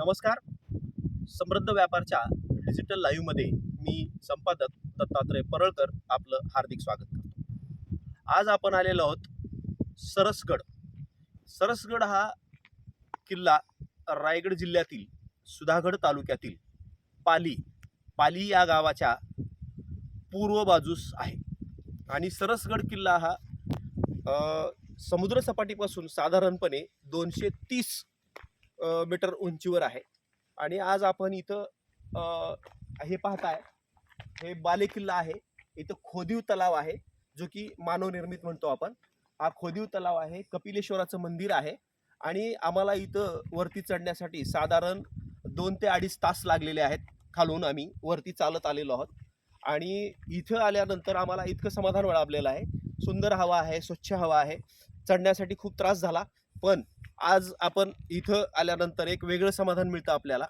नमस्कार. समृद्ध व्यापारच्या डिजिटल लाईव्हमध्ये मी संपादक दत्तात्रय परळकर आपलं हार्दिक स्वागत करतो. आज आपण आलेलो आहोत सरसगड. सरसगड हा किल्ला रायगड जिल्ह्यातील सुधागड तालुक्यातील पाली पाली या गावाच्या पूर्व बाजूस आहे. आणि सरसगड किल्ला हा समुद्रसपाटीपासून साधारणपणे दोनशे तीस मीटर उंचीवर आहे. आणि आज आपण इथं हे पाहताय हे बाले किल्ला आहे. इथं खोदीव तलाव आहे जो की मानवनिर्मित म्हणतो आपण. हा खोदीव तलाव आहे कपिलेश्वराचं मंदिर आहे. आणि आम्हाला इथं वरती चढण्यासाठी साधारण दोन ते अडीच तास लागलेले आहेत. खालून आम्ही वरती चालत आलेलो आहोत. आणि इथं आल्यानंतर आम्हाला इतकं समाधान लाभलेलं आहे. सुंदर हवा आहे स्वच्छ हवा आहे. चढण्यासाठी खूप त्रास झाला. पण आज आपण इथं आल्यानंतर एक वेगळं समाधान मिळतं आपल्याला.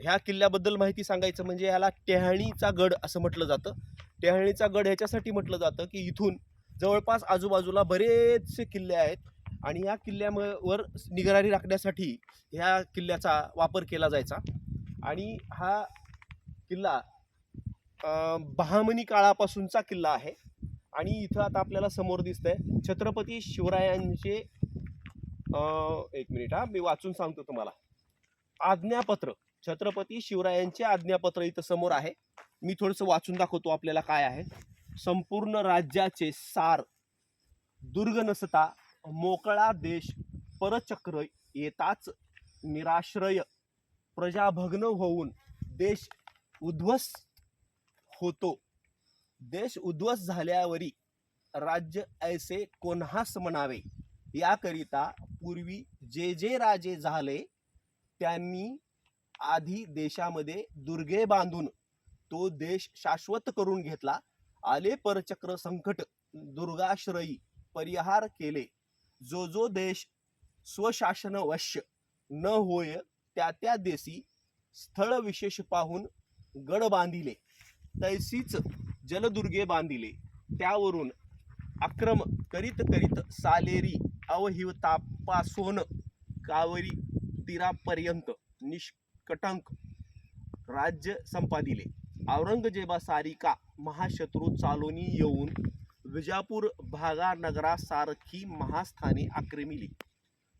ह्या किल्ल्याबद्दल माहिती सांगायचं म्हणजे ह्याला टेहाणीचा गड असं म्हटलं जातं. टेहाणीचा गड ह्याच्यासाठी म्हटलं जातं की इथून जवळपास आजूबाजूला बरेचसे किल्ले आहेत आणि ह्या किल्ल्यावर निगराणी राखण्यासाठी ह्या किल्ल्याचा वापर केला जायचा. आणि हा किल्ला बहामनी काळापासूनचा किल्ला आहे. आणि इथं आता आपल्याला समोर दिसतंय छत्रपती शिवरायांचे एक मिनिट हा मी वाचून सांगतो तुम्हाला. आज्ञापत्र छत्रपती शिवरायांचे आज्ञापत्र इथं समोर आहे. मी थोडंसं वाचून दाखवतो आपल्याला काय आहे. संपूर्ण राज्याचे सार दुर्ग नसता मोकळा देश परचक्र येताच निराश्रय प्रजाभग्न होऊन देश उद्ध्वस्त होतो. देश उद्ध्वस्त झाल्यावरी राज्य ऐसे कोन्हास म्हणावे याकरिता पूर्वी जे जे राजे झाले त्यांनी आधी देशामध्ये दुर्गे बांधून तो देश शाश्वत करून घेतला. आले परचक्र संकट दुर्गाश्रयी परिहार केले. जो जो देश स्वशासन वश्य न होय त्या त्या देशी स्थळ विशेष पाहून गड बांधिले. तैसीच जलदुर्गे बांधिले. त्यावरून आक्रम करीत करीत सालेरी अवहिवतापासून कावरी तीरापर्यंत निष्कटंक राज्य संपादिले. औरंगजेबा सारिका महाशत्रू चालोनी येऊन विजापूर भागा नगरासारखी महास्थाने आक्रमिली.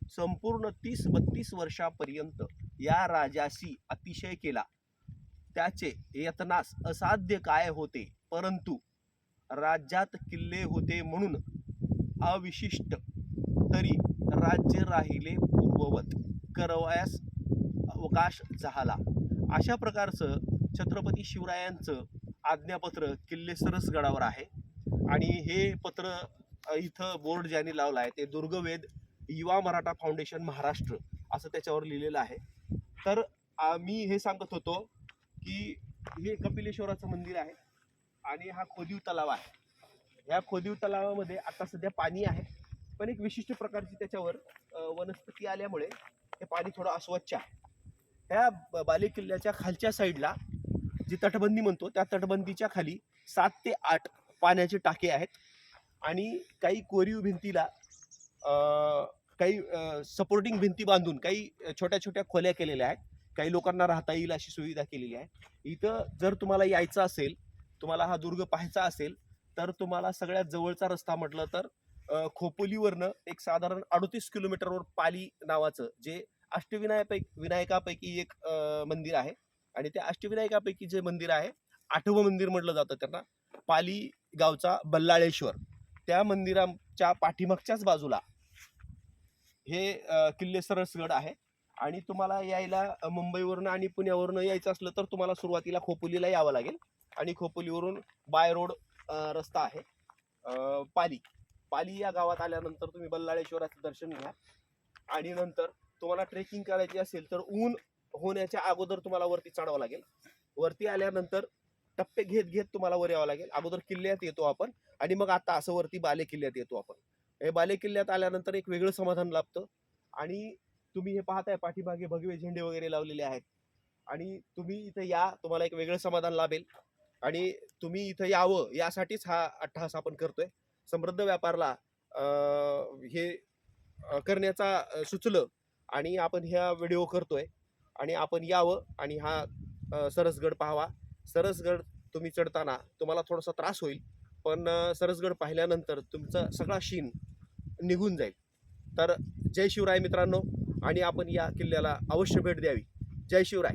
संपूर्ण तीस बत्तीस वर्षापर्यंत या राजाशी अतिशय केला. त्याचे यत्नास असाध्य काय होते? परंतु राज्यात किल्ले होते म्हणून अविशिष्ट तरी राज्य राहिले पूर्ववत. करवयास अवकाश झाला. अशा प्रकारचं छत्रपती शिवरायांचं आज्ञापत्र किल्ले सरसगडावर आहे. आणि हे पत्र इथं बोर्ड ज्यांनी लावलं आहे ते दुर्गवेद युवा मराठा फाउंडेशन महाराष्ट्र असं त्याच्यावर लिहिलेलं आहे. तर आम्ही मी हे सांगत होतो की हे कपिलेश्वराचं मंदिर आहे आणि हा खोदीव तलाव आहे. ह्या खोदीव तलावामध्ये आता सध्या पाणी आहे. पण एक विशिष्ट प्रकारची त्याच्यावर वनस्पती आल्यामुळे हे पाणी थोडं अस्वच्छ आहे. ह्या बाले किल्ल्याच्या खालच्या साईडला जी तटबंदी म्हणतो त्या तटबंदीच्या खाली सात ते आठ पाण्याचे टाके आहेत आणि काही कोरीव भिंतीला काही सपोर्टिंग भिंती बांधून काही छोट्या छोट्या खोल्या केलेल्या आहेत. काही लोकांना राहता येईल अशी सुविधा केलेली आहे. इथं जर तुम्हाला यायचं असेल तुम्हाला हा दुर्ग पाहायचा असेल तर तुम्हाला सगळ्यात जवळचा रस्ता म्हटलं तर खोपोलीवरनं एक साधारण अडतीस किलोमीटरवर पाली नावाचं जे अष्टविनायक विनायकापैकी एक मंदिर आहे. आणि त्या अष्टविनायकापैकी जे मंदिर आहे आठवं मंदिर म्हटलं जातं त्यांना पाली गावचा बल्लाळेश्वर. त्या मंदिराच्या पाठीमागच्याच बाजूला हे किल्ले सरसगड आहे. आणि तुम्हाला यायला मुंबईवरनं आणि पुण्यावरनं यायचं असलं तर तुम्हाला सुरुवातीला खोपोलीला यावं लागेल. आणि खोपोलीवरून बाय रोड रस्ता आहे पाली. पाली या गावात आल्यानंतर तुम्ही बल्लाळेश्वराचं दर्शन घ्या. आणि नंतर तुम्हाला ट्रेकिंग करायची असेल तर ऊन होण्याच्या अगोदर तुम्हाला वरती चढावं लागेल. वरती आल्यानंतर टप्पे घेत घेत तुम्हाला वर यावं लागेल. अगोदर किल्ल्यात येतो आपण आणि मग आता असं वरती बाले किल्ल्यात येतो आपण. हे बाले किल्ल्यात आल्यानंतर एक वेगळं समाधान लाभतं. आणि तुम्ही हे पाहताय पाठीमागे भगवे झेंडे वगैरे लावलेले आहेत. आणि तुम्ही इथं या तुम्हाला एक वेगळं समाधान लाभेल. आणि तुम्ही इथं यावं यासाठीच हा अट्टहास आपण करतोय. समृद्ध व्यापारला हे करण्याचा सुचलं आणि आपण ह्या व्हिडिओ करतोय आणि आपण यावं आणि हा सरसगड पाहावा. सरसगड तुम्ही चढताना तुम्हाला थोडासा त्रास होईल पण सरसगड पाहिल्यानंतर तुमचा सगळा शीन निघून जाईल. तर जय शिवराय मित्रांनो आणि आपण या किल्ल्याला अवश्य भेट द्यावी. जय शिवराय.